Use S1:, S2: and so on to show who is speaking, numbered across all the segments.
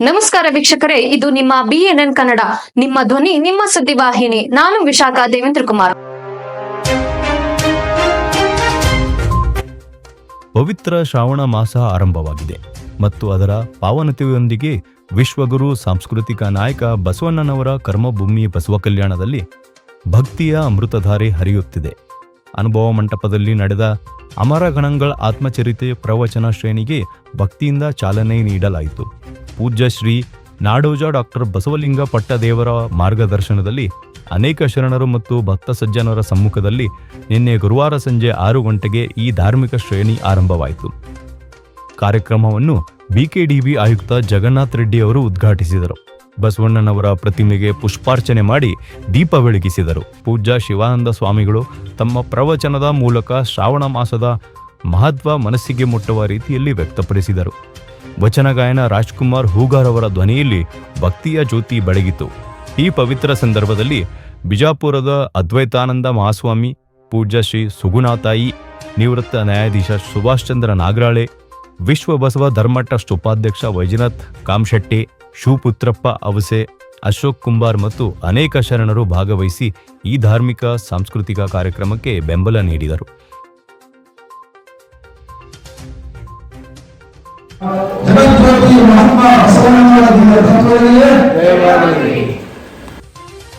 S1: ನಮಸ್ಕಾರ ವೀಕ್ಷಕರೇ, ಇದು ನಿಮ್ಮ ಬಿಎನ್ಎನ್ ಕನ್ನಡ, ನಿಮ್ಮ ಧ್ವನಿ, ನಿಮ್ಮ ಸುದ್ದಿವಾಹಿನಿ ನಾನು ವಿಶಾಖ ದೇವೇಂದ್ರ ಕುಮಾರ್.
S2: ಪವಿತ್ರ ಶ್ರಾವಣ ಮಾಸ ಆರಂಭವಾಗಿದೆ ಮತ್ತು ಅದರ ಪಾವನತೆಯೊಂದಿಗೆ ವಿಶ್ವಗುರು, ಸಾಂಸ್ಕೃತಿಕ ನಾಯಕ ಬಸವಣ್ಣನವರ ಕರ್ಮಭೂಮಿ ಬಸವ ಕಲ್ಯಾಣದಲ್ಲಿ ಭಕ್ತಿಯ ಅಮೃತಧಾರೆ ಹರಿಯುತ್ತಿದೆ. ಅನುಭವ ಮಂಟಪದಲ್ಲಿ ನಡೆದ ಅಮರ ಗಣಗಳ ಆತ್ಮಚರಿತೆ ಪ್ರವಚನ ಶ್ರೇಣಿಗೆ ಭಕ್ತಿಯಿಂದ ಚಾಲನೆ ನೀಡಲಾಯಿತು. ಪೂಜ್ಯ ಶ್ರೀ ನಾಡೋಜ ಡಾಕ್ಟರ್ ಬಸವಲಿಂಗ ಪಟ್ಟದೇವರ ಮಾರ್ಗದರ್ಶನದಲ್ಲಿ ಅನೇಕ ಶರಣರು ಮತ್ತು ಭಕ್ತ ಸಜ್ಜನರ ಸಮ್ಮುಖದಲ್ಲಿ ನಿನ್ನೆ ಗುರುವಾರ ಸಂಜೆ ಆರು ಗಂಟೆಗೆ ಈ ಧಾರ್ಮಿಕ ಶ್ರೇಣಿ ಆರಂಭವಾಯಿತು. ಕಾರ್ಯಕ್ರಮವನ್ನು ಬಿಕೆಡಿಬಿ ಆಯುಕ್ತ ಜಗನ್ನಾಥ್ ರೆಡ್ಡಿ ಅವರು ಉದ್ಘಾಟಿಸಿದರು. ಬಸವಣ್ಣನವರ ಪ್ರತಿಮೆಗೆ ಪುಷ್ಪಾರ್ಚನೆ ಮಾಡಿ ದೀಪ ಬೆಳಗಿಸಿದರು. ಪೂಜ್ಯ ಶಿವಾನಂದ ಸ್ವಾಮಿಗಳು ತಮ್ಮ ಪ್ರವಚನದ ಮೂಲಕ ಶ್ರಾವಣ ಮಾಸದ ಮಹತ್ವ ಮನಸ್ಸಿಗೆ ಮುಟ್ಟುವ ರೀತಿಯಲ್ಲಿ ವ್ಯಕ್ತಪಡಿಸಿದರು. ವಚನ ಗಾಯನ ರಾಜ್ಕುಮಾರ್ ಹೂಗಾರ್ ಅವರ ಧ್ವನಿಯಲ್ಲಿ ಭಕ್ತಿಯ ಜ್ಯೋತಿ ಬೆಳಗಿತು. ಈ ಪವಿತ್ರ ಸಂದರ್ಭದಲ್ಲಿ ಬಿಜಾಪುರದ ಅದ್ವೈತಾನಂದ ಮಹಾಸ್ವಾಮಿ, ಪೂಜ್ಯ ಶ್ರೀ ಸುಗುಣಾತಾಯಿ, ನಿವೃತ್ತ ನ್ಯಾಯಾಧೀಶ ಸುಭಾಷ್ ಚಂದ್ರ ನಾಗರಾಳೆ ವಿಶ್ವ ಬಸವ ಧರ್ಮ ಟ್ರಸ್ಟ್ ಉಪಾಧ್ಯಕ್ಷ ವೈಜನಾಥ್ ಕಾಮಶೆಟ್ಟಿ, ಶಿವಪುತ್ರಪ್ಪ ಅವಸೆ, ಅಶೋಕ್ ಕುಂಬಾರ್ ಮತ್ತು ಅನೇಕ ಶರಣರು ಭಾಗವಹಿಸಿ ಈ ಧಾರ್ಮಿಕ, ಸಾಂಸ್ಕೃತಿಕ ಕಾರ್ಯಕ್ರಮಕ್ಕೆ ಬೆಂಬಲ ನೀಡಿದರು.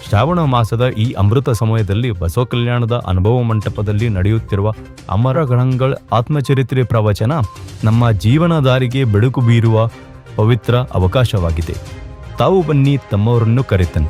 S2: ಶ್ರಾವಣ ಮಾಸದ ಈ ಅಮೃತ ಸಮಯದಲ್ಲಿ ಬಸವ ಕಲ್ಯಾಣದ ಅನುಭವ ಮಂಟಪದಲ್ಲಿ ನಡೆಯುತ್ತಿರುವ ಅಮರ ಗಣಗಳ ಆತ್ಮಚರಿತ್ರೆ ಪ್ರವಚನ ನಮ್ಮ ಜೀವನ ದಾರಿಗೆ ಬೆಳಕು ಬೀರುವ ಪವಿತ್ರ ಅವಕಾಶವಾಗಿದೆ. ತಾವು ಬನ್ನಿ ತಮ್ಮವರನ್ನು ಕರೆತನ್